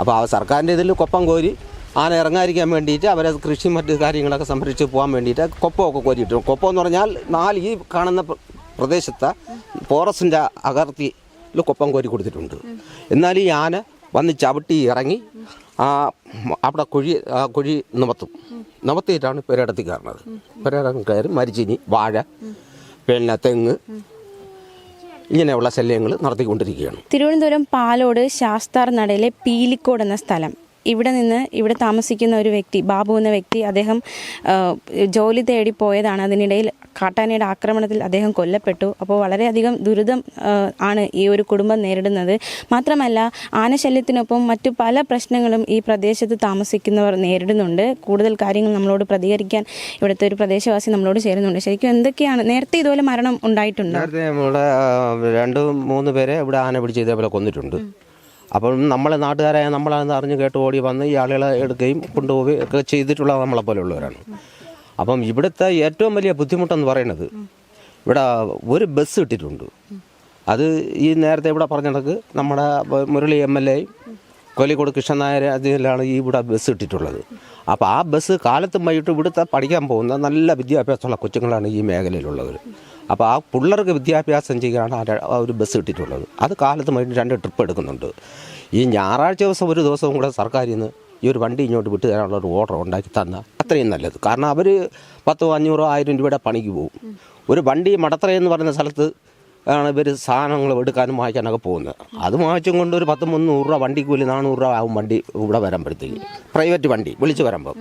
അപ്പോൾ ആ സർക്കാരിന്റെ ഇതിൽ കൊപ്പം കോരി ആന ഇറങ്ങാതിരിക്കാൻ വേണ്ടിയിട്ട് അവരെ കൃഷി മറ്റ് കാര്യങ്ങളൊക്കെ സംരക്ഷിച്ച് പോകാൻ വേണ്ടിയിട്ട് കൊപ്പമൊക്കെ കോരിയിട്ടുണ്ട്. കൊപ്പം എന്ന് പറഞ്ഞാൽ നാല് ഈ കാണുന്ന പ്ര- പ്രദേശത്തെ ഫോറസ്റ്റിന്റെ അകർത്തിയിൽ കൊപ്പം കോരി കൊടുത്തിട്ടുണ്ട്. എന്നാൽ ഈ ആന വന്ന് ചവിട്ടി ഇറങ്ങി ആ അവിടെ കുഴി ആ കുഴി നിമത്തും. നിമത്തിയിട്ടാണ് പെരേടത്തിൽ കയറുന്നത്. പെരേടം കയറി മരിച്ചിനി വാഴ പിന്നെ തെങ്ങ് ഇങ്ങനെയുള്ള ശല്യങ്ങൾ നടത്തിക്കൊണ്ടിരിക്കുകയാണ്. തിരുവനന്തപുരം പാലോട് ശാസ്താർ നടയിലെ പീലിക്കോട് എന്ന സ്ഥലം. ഇവിടെ നിന്ന് ഇവിടെ താമസിക്കുന്ന ഒരു വ്യക്തി ബാബു എന്ന വ്യക്തി അദ്ദേഹം ജോലി തേടി പോയതാണ്. അതിനിടയിൽ കാട്ടാനയുടെ ആക്രമണത്തിൽ അദ്ദേഹം കൊല്ലപ്പെട്ടു. അപ്പോൾ വളരെയധികം ദുരിതം ആണ് ഈ ഒരു കുടുംബം നേരിടുന്നത്. മാത്രമല്ല ആനശല്യത്തിനൊപ്പം മറ്റു പല പ്രശ്നങ്ങളും ഈ പ്രദേശത്ത് താമസിക്കുന്നവർ നേരിടുന്നുണ്ട്. കൂടുതൽ കാര്യങ്ങൾ നമ്മളോട് പ്രതികരിക്കാൻ ഇവിടുത്തെ ഒരു പ്രദേശവാസി നമ്മളോട് ചേരുന്നുണ്ട്. ശരിക്കും എന്തൊക്കെയാണ്? നേരത്തെ ഇതുപോലെ മരണം ഉണ്ടായിട്ടുണ്ട്? നേരത്തെ രണ്ട് മൂന്ന് പേരെ ഇവിടെ ആന പിടിച്ച് ഇതേപോലെ കൊന്നിട്ടുണ്ട്. അപ്പം നമ്മളെ നാട്ടുകാരായ നമ്മളത് അറിഞ്ഞ് കേട്ട് ഓടി വന്ന് ഈ ആളുകളെ എടുക്കുകയും കൊണ്ടുപോവുകയും ഒക്കെ ചെയ്തിട്ടുള്ള നമ്മളെ പോലെയുള്ളവരാണ്. അപ്പം ഇവിടുത്തെ ഏറ്റവും വലിയ ബുദ്ധിമുട്ടെന്ന് പറയുന്നത് ഇവിടെ ഒരു ബസ് ഇട്ടിട്ടുണ്ട്. അത് ഈ നേരത്തെ ഇവിടെ പറഞ്ഞ കണക്ക് നമ്മുടെ മുരളി എം എൽ എയും കൊലിക്കോട് കൃഷ്ണൻ നായർ അതിലാണ് ഈ ഇവിടെ ബസ് ഇട്ടിട്ടുള്ളത്. അപ്പോൾ ആ ബസ് കാലത്തും വൈകിട്ട് ഇവിടുത്തെ പഠിക്കാൻ പോകുന്ന നല്ല വിദ്യാഭ്യാസമുള്ള കൊച്ചുങ്ങളാണ് ഈ മേഖലയിലുള്ളവർ അപ്പോൾ ആ പിള്ളേർക്ക് വിദ്യാഭ്യാസം ചെയ്യാനാണ് ആ ഒരു ബസ് ഇട്ടിട്ടുള്ളത്. അത് കാലത്തും വൈകിട്ട് രണ്ട് ട്രിപ്പ് എടുക്കുന്നുണ്ട്. ഈ ഞായറാഴ്ച ദിവസം ഒരു ദിവസവും കൂടെ സർക്കാരിൽ നിന്ന് ഈ ഒരു വണ്ടി ഇങ്ങോട്ട് വിട്ടു തരാനുള്ള ഒരു ഓർഡർ ഉണ്ടാക്കി തന്നാൽ അത്രയും നല്ലത്. കാരണം അവർ പത്തോ അഞ്ഞൂറോ ആയിരം രൂപയുടെ പണിക്ക് പോകും ഒരു വണ്ടി മടത്ര എന്ന് പറയുന്ന സ്ഥലത്ത് ആണ് ഇവർ സാധനങ്ങൾ എടുക്കാനും വാങ്ങിക്കാനൊക്കെ പോകുന്നത്. അത് വാങ്ങിച്ചും കൊണ്ട് ഒരു പത്ത് മുന്നൂറ് രൂപ വണ്ടി കൂലി നാനൂറ് രൂപ ആവും വണ്ടി ഇവിടെ വരുമ്പോഴത്തേക്ക്. പ്രൈവറ്റ് വണ്ടി വിളിച്ച് വരുമ്പോൾ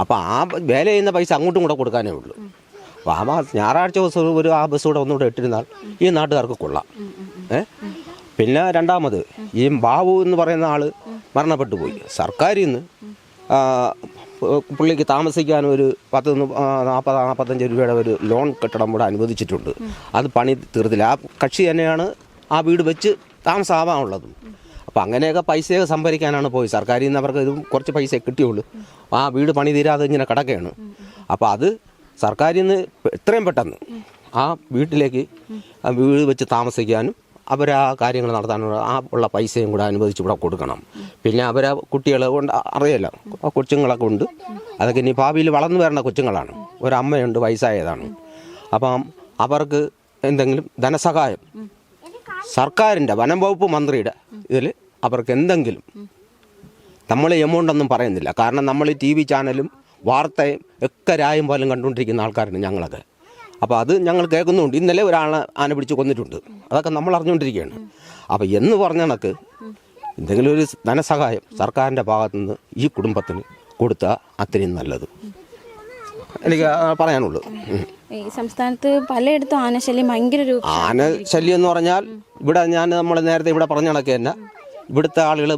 അപ്പോൾ ആ വേല ചെയ്യുന്ന പൈസ അങ്ങോട്ടും കൂടെ കൊടുക്കാനേ ഉള്ളൂ. അപ്പോൾ ആ ഞായറാഴ്ച ദിവസം ഒരു ആ ബസ് കൂടെ ഒന്നുകൂടെ ഇട്ടിരുന്നാൽ ഈ നാട്ടുകാർക്ക് കൊള്ളാം. ഏ? പിന്നെ രണ്ടാമത് ഈ ബാബു എന്ന് പറയുന്ന ആൾ മരണപ്പെട്ടു പോയി. സർക്കാരിൽ നിന്ന് പുള്ളിക്ക് താമസിക്കാൻ ഒരു പത്ത് നാൽപ്പത് നാൽപ്പത്തഞ്ച് രൂപയുടെ ഒരു ലോൺ കെട്ടിടം കൂടെ അനുവദിച്ചിട്ടുണ്ട്. അത് പണി തീർത്തില്ല. ആ കക്ഷി തന്നെയാണ് ആ വീട് വെച്ച് താമസമാവാനുള്ളതും അപ്പോൾ അങ്ങനെയൊക്കെ പൈസയൊക്കെ സംഭരിക്കാനാണ് പോയി. സർക്കാരിൽ നിന്ന് അവർക്ക് ഇത് കുറച്ച് പൈസ കിട്ടിയുള്ളൂ. ആ വീട് പണി തീരാതെ ഇങ്ങനെ കിടക്കുകയാണ്. അപ്പോൾ അത് സർക്കാരിൽ നിന്ന് എത്രയും പെട്ടെന്ന് ആ വീട്ടിലേക്ക് വീട് വെച്ച് താമസിക്കാനും അവർ ആ കാര്യങ്ങൾ നടത്താനുള്ള ആ ഉള്ള പൈസയും കൂടെ അനുവദിച്ച് ഇവിടെ കൊടുക്കണം. പിന്നെ അവരെ കുട്ടികളെ കൊണ്ട് അറിയാലോ ആ കൊച്ചുങ്ങളൊക്കെ ഉണ്ട്. അതൊക്കെ ഇനി ഭാവിയിൽ വളർന്നു വരുന്ന കൊച്ചുങ്ങളാണ്. ഒരമ്മയുണ്ട് വയസ്സായതാണ്. അപ്പം അവർക്ക് എന്തെങ്കിലും ധനസഹായം. സർക്കാരിന്റെ വനം വകുപ്പ് മന്ത്രിയുടെ ഇതിൽ അവർക്ക് എന്തെങ്കിലും. നമ്മൾ എമൗണ്ട് ഒന്നും പറയുന്നില്ല. കാരണം നമ്മൾ ടി വി ചാനലും വാർത്തയും ഒക്കെ രായും പോലും കണ്ടുകൊണ്ടിരിക്കുന്ന ആൾക്കാരാണ് ഞങ്ങളൊക്കെ. അപ്പോൾ അത് ഞങ്ങൾ കേൾക്കുന്നുണ്ട്. ഇന്നലെ ഒരാളെ ആന പിടിച്ച് കൊന്നിട്ടുണ്ട്. അതൊക്കെ നമ്മൾ അറിഞ്ഞുകൊണ്ടിരിക്കുകയാണ്. അപ്പോൾ എന്ന് പറഞ്ഞ കണക്ക് എന്തെങ്കിലും ഒരു ധനസഹായം സർക്കാരിന്റെ ഭാഗത്തു നിന്ന് ഈ കുടുംബത്തിന് കൊടുത്താൽ അത്രയും നല്ലത്. എനിക്ക് പറയാനുള്ളൂ. ഈ സംസ്ഥാനത്ത് പലയിടത്തും ആനശല്യം ഭയങ്കര ഒരു ആനശല്യം എന്ന് പറഞ്ഞാൽ ഇവിടെ ഞാൻ നമ്മൾ നേരത്തെ ഇവിടെ പറഞ്ഞ കണക്ക് തന്നെ ഇവിടുത്തെ ആളുകൾ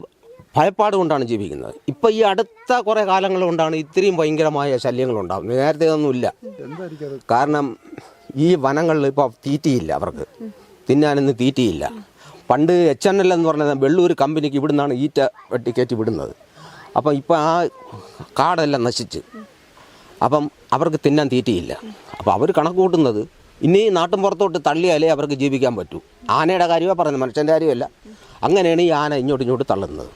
ഭയപ്പാട് കൊണ്ടാണ് ജീവിക്കുന്നത്. ഇപ്പം ഈ അടുത്ത കുറേ കാലങ്ങൾ കൊണ്ടാണ് ഇത്രയും ഭയങ്കരമായ ശല്യങ്ങൾ ഉണ്ടാകുന്നത് നേരത്തെ ഒന്നും ഒന്നുമില്ല കാരണം ഈ വനങ്ങളിൽ ഇപ്പോൾ തീറ്റിയില്ല അവർക്ക്. തിന്നാനൊന്നും തീറ്റിയില്ല. പണ്ട് എച്ച് എൻ എൽ എന്ന് പറഞ്ഞാൽ വെള്ളൂർ കമ്പനിക്ക് ഇവിടുന്നാണ് ഈറ്റ വെട്ടി കയറ്റി വിടുന്നത്. അപ്പം ഇപ്പം ആ കാടെല്ലാം നശിച്ച്. അപ്പം അവർക്ക് തിന്നാൻ തീറ്റിയില്ല. അപ്പോൾ അവർ കണക്ക് കൂട്ടുന്നത് ഇനി നാട്ടും പുറത്തോട്ട് തള്ളിയാലേ അവർക്ക് ജീവിക്കാൻ പറ്റൂ. ആനയുടെ കാര്യമാണ് പറയുന്നത് മനുഷ്യന്റെ കാര്യമല്ല. അങ്ങനെയാണ് ഈ ആന ഇങ്ങോട്ട് ഇങ്ങോട്ട് തള്ളുന്നത്.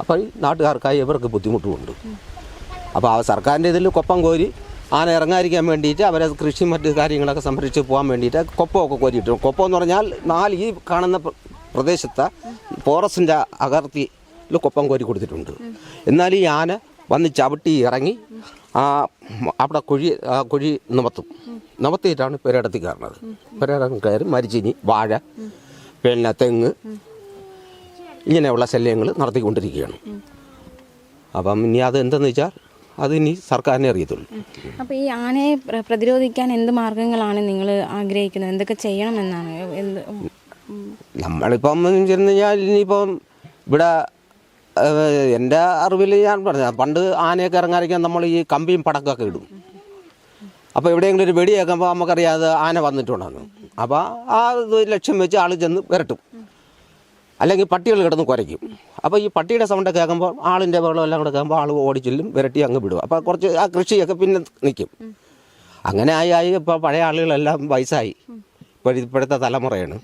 അപ്പോൾ ഈ നാട്ടുകാർക്കായി ഇവർക്ക് ബുദ്ധിമുട്ടുമുണ്ട്. അപ്പോൾ ആ സർക്കാരിന്റെ ഇതിൽ കൊപ്പം കോരി ആന ഇറങ്ങാതിരിക്കാൻ വേണ്ടിയിട്ട് അവരെ കൃഷി മറ്റ് കാര്യങ്ങളൊക്കെ സംരക്ഷിച്ച് പോകാൻ വേണ്ടിയിട്ട് കൊപ്പമൊക്കെ കോരിയിട്ടു കൊപ്പം എന്ന് പറഞ്ഞാൽ നാല് ഈ കാണുന്ന പ്ര- പ്രദേശത്തെ ഫോറസ്റ്റിന്റെ അകർത്തിയിൽ കൊപ്പം കോരി കൊടുത്തിട്ടുണ്ട്. എന്നാൽ ഈ ആന വന്ന് ചവിട്ടി ഇറങ്ങി അവിടെ കുഴി ആ കുഴി നിമത്തും നിമത്തിയിട്ടാണ് പെരേടത്തിൽ കയറുന്നത് പെരേടം കയറി മരിച്ചിനി വാഴ പിന്നെ തെങ്ങ് ഇങ്ങനെയുള്ള ശല്യങ്ങൾ നടത്തിക്കൊണ്ടിരിക്കുകയാണ്. അപ്പം ഇനി അത് എന്തെന്ന് വെച്ചാൽ അത് ഇനി സർക്കാരിനെ അറിയത്തുള്ളൂ. അപ്പോൾ ഈ ആനയെ പ്രതിരോധിക്കാൻ എന്ത് മാർഗങ്ങളാണ് നിങ്ങൾ ആഗ്രഹിക്കുന്നത്? എന്തൊക്കെ ചെയ്യണമെന്നാണ്. നമ്മളിപ്പം ചെന്ന് കഴിഞ്ഞാൽ ഇനിയിപ്പം ഇവിടെ എന്റെ അറിവിൽ ഞാൻ പറഞ്ഞ പണ്ട് ആനയൊക്കെ ഇറങ്ങാതിരിക്കാൻ നമ്മൾ ഈ കമ്പിയും പടക്കമൊക്കെ ഇടും. അപ്പോൾ എവിടെയെങ്കിലും ഒരു വെടിയേക്കുമ്പോൾ നമുക്കറിയാതെ ആന വന്നിട്ടുണ്ടെന്ന് അപ്പോൾ ആ ഇത് ലക്ഷ്യം വെച്ച് ആൾ ചെന്ന് വരട്ടും. അല്ലെങ്കിൽ പട്ടികൾ കിടന്ന് കുരയ്ക്കും. അപ്പോൾ ഈ പട്ടിയുടെ സൗണ്ട് കേൾക്കുമ്പോൾ ആളിന്റെ വെള്ളം എല്ലാം കൂടെ കേൾക്കുമ്പോൾ ആൾ ഓടിച്ചെല്ലും വിരട്ടി അങ്ങ് വിടും. അപ്പോൾ കുറച്ച് ആ കൃഷിയൊക്കെ പിന്നെ നിൽക്കും അങ്ങനെ ആയി ആയി ഇപ്പോൾ പഴയ ആളുകളെല്ലാം വയസ്സായി. ഇപ്പോഴത്തെ തലമുറയാണ്.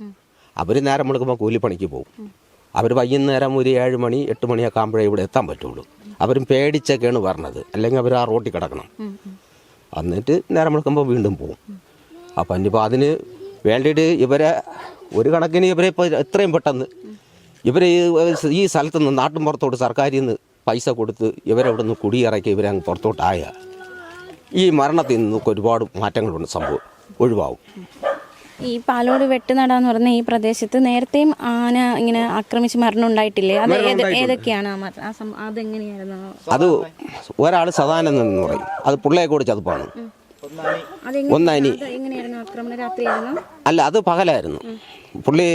അവർ നേരം എടുക്കുമ്പോൾ കൂലിപ്പണിക്ക് പോകും അവർ വൈകുന്നേരം ഒരു ഏഴ് മണി എട്ട് മണിയൊക്കെ ആകുമ്പോഴേ ഇവിടെ എത്താൻ പറ്റുള്ളൂ. അവരും പേടിച്ചൊക്കെയാണ് പറഞ്ഞത് അല്ലെങ്കിൽ അവർ ആ റോട്ടിൽ കിടക്കണം. എന്നിട്ട് നേരം വിളിക്കുമ്പോൾ വീണ്ടും പോകും അപ്പം ഇനിയിപ്പോൾ അതിന് വേണ്ടിയിട്ട് ഇവരെ ഒരു കണക്കിന് ഇവരെ ഇപ്പോൾ എത്രയും പെട്ടെന്ന് ഇവരെ ഈ- സ്ഥലത്ത് നിന്ന് നാട്ടും പുറത്തോട്ട് സർക്കാരിൽ നിന്ന് പൈസ കൊടുത്ത് ഇവരവിടെ നിന്ന് കുടിയിറക്കി ഇവരെ അങ്ങ് പുറത്തോട്ടായ ഈ മരണത്തിൽ നിന്നൊക്കെ ഒരുപാട് മാറ്റങ്ങളുണ്ട് സംഭവം. ഒഴിവാകും ഈ പാലോട് വെട്ടുനട എന്ന് പറഞ്ഞ ഈ പ്രദേശത്ത് നേരത്തെയും ആന ഇങ്ങനെ ആക്രമിച്ച് മരണം ഉണ്ടായിട്ടില്ലേ അത് ഏത് ഏതൊക്കെയാണ് ആ മര- ആ സം- അതെങ്ങനെയായിരുന്നു? അത് ഒരാൾ സദാനന്ദൻ എന്ന് പറയും. അത് പുള്ളയെക്കൂടെ ചതുപ്പാണ്. അതെങ്ങനെ- ഒന്നനി. അത് എങ്ങനെയായിരുന്നു ആക്രമണം രാത്രിയായിരുന്നു? അല്ല അത് പകലായിരുന്നു. പുള്ളി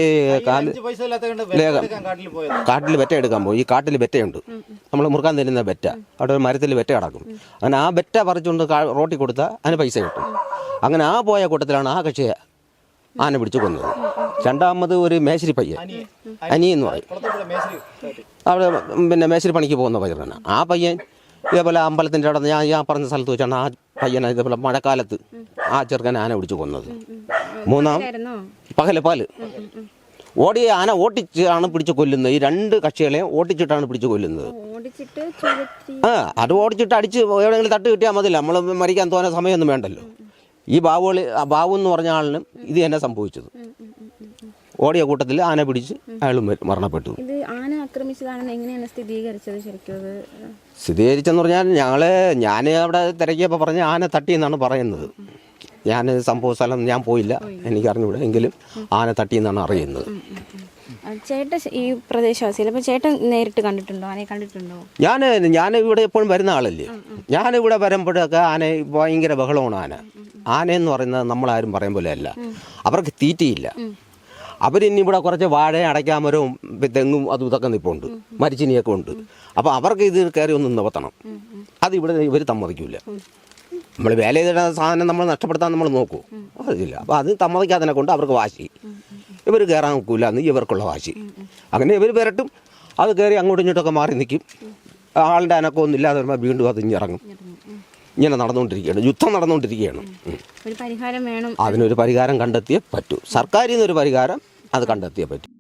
കാൽ പൈസ കാട്ടിൽ പോയത്. കാട്ടിൽ വെറ്റ എടുക്കാൻ പോയി. ഈ കാട്ടിൽ വെറ്റയുണ്ട് നമ്മൾ മുറുക്കാൻ തരുന്ന വെറ്റ അവിടെ ഒരു മരത്തിൽ വെറ്റ കിടക്കും. അങ്ങനെ ആ വെറ്റ പറിച്ചുകൊണ്ട് റോട്ടി റോട്ടിൽ കൊടുത്താൽ അതിന് പൈസ കിട്ടും. അങ്ങനെ ആ പോയ കൂട്ടത്തിലാണ് ആ കക്ഷിയെ ആന പിടിച്ചു കൊന്നത് രണ്ടാമത് ഒരു മേശരി പയ്യൻ. അനി എന്ന് പറയും. അവിടെ പിന്നെ മേശരി പണിക്ക് പോകുന്ന പയ്യനാണ്. ആ പയ്യൻ ഇതേപോലെ അമ്പലത്തിന്റെ അവിടെ ഞാൻ ഞാൻ പറഞ്ഞ സ്ഥലത്ത് വെച്ചാണ് ആ പയ്യനെ ഇതേപോലെ മഴക്കാലത്ത് ആ ചെറുക്കൻ ആന പിടിച്ചു കൊന്നത്. മൂന്നാം പകൽ പകൽ ഓടിയ ആന ഓട്ടിച്ചാണ് പിടിച്ച് കൊല്ലുന്നത്. ഈ രണ്ട് കക്ഷികളെയും ഓട്ടിച്ചിട്ടാണ് പിടിച്ച് കൊല്ലുന്നത്. ആ അത് ഓടിച്ചിട്ട് അടിച്ച് എവിടെയെങ്കിലും തട്ട് കിട്ടിയാൽ മതില്ല നമ്മൾ മരിക്കാൻ തോന്നുന്ന സമയമൊന്നും വേണ്ടല്ലോ. ഈ ബാബുളി ആ ബാബു എന്ന് പറഞ്ഞ ആളിനും ഇത് തന്നെ സംഭവിച്ചത്. ഓടിയ കൂട്ടത്തിൽ ആന പിടിച്ച് അയാൾ മരണപ്പെട്ടു. ഇത് ആന ആക്രമിച്ചതാണെന്ന് എങ്ങനെയാണ് സ്ഥിരീകരിച്ചത് ശരിക്കും സ്ഥിരീകരിച്ചെന്ന് പറഞ്ഞാൽ ഞങ്ങൾ ഞാൻ അവിടെ തിരക്കിയപ്പോൾ പറഞ്ഞ ആന തട്ടി എന്നാണ് പറയുന്നത്. ഞാൻ സംഭവ സ്ഥലം ഞാൻ പോയില്ല എനിക്ക് അറിഞ്ഞൂടെ എങ്കിലും ആന തട്ടി എന്നാണ് അറിയുന്നത്. ചേട്ടൻ ഈ പ്രദേശവാസിയല്ല അപ്പൊ ചേട്ടൻ നേരിട്ട് കണ്ടിട്ടുണ്ടോ? ആനയെ കണ്ടിട്ടുണ്ടോ? ഞാൻ ഞാൻ ഇവിടെ എപ്പോഴും വരുന്ന ആളല്ലേ. ഞാൻ ഇവിടെ വരുമ്പോഴൊക്കെ ആന ഭയങ്കര ബഹളമാണ് ആന. ആന എന്ന് പറയുന്നത് നമ്മളാരും പറയും പോലെ അല്ല അവർക്ക് തീറ്റയില്ല. അവരിനി ഇവിടെ കുറച്ച് വാഴ അടയ്ക്കാമരവും തെങ്ങും അതും ഇതൊക്കെ നിൽപ്പുണ്ട് മരിച്ചിനിയൊക്കെ ഉണ്ട്. അപ്പോൾ അവർക്ക് ഇത് കയറി ഒന്ന് നിവർത്തണം. അത് ഇവിടെ ഇവർ സമ്മതിക്കില്ല നമ്മൾ വേല ചെയ്തിട സാധനം നമ്മൾ നഷ്ടപ്പെടുത്താൻ നമ്മൾ നോക്കൂ. അതില്ല അപ്പോൾ അത് സമ്മതിക്കാതിനെ കൊണ്ട് അവർക്ക് വാശി. ഇവർ കയറാൻ നോക്കൂല എന്ന് ഇവർക്കുള്ള വാശി. അങ്ങനെ ഇവർ വരട്ടും. അത് കയറി അങ്ങോട്ടും ഇങ്ങോട്ടൊക്കെ മാറി നിൽക്കും. ആളുടെ അനക്കമൊന്നും ഇല്ലാതെ വരുമ്പോൾ വീണ്ടും അത് ഇറങ്ങും. ഇങ്ങനെ നടന്നുകൊണ്ടിരിക്കുകയാണ്. യുദ്ധം നടന്നുകൊണ്ടിരിക്കുകയാണ്. ഒരു പരിഹാരം വേണം. അതിനൊരു പരിഹാരം കണ്ടെത്തിയേ പറ്റൂ. സർക്കാരിൽ നിന്നൊരു പരിഹാരം അത് കണ്ടെത്തിയേ പറ്റൂ.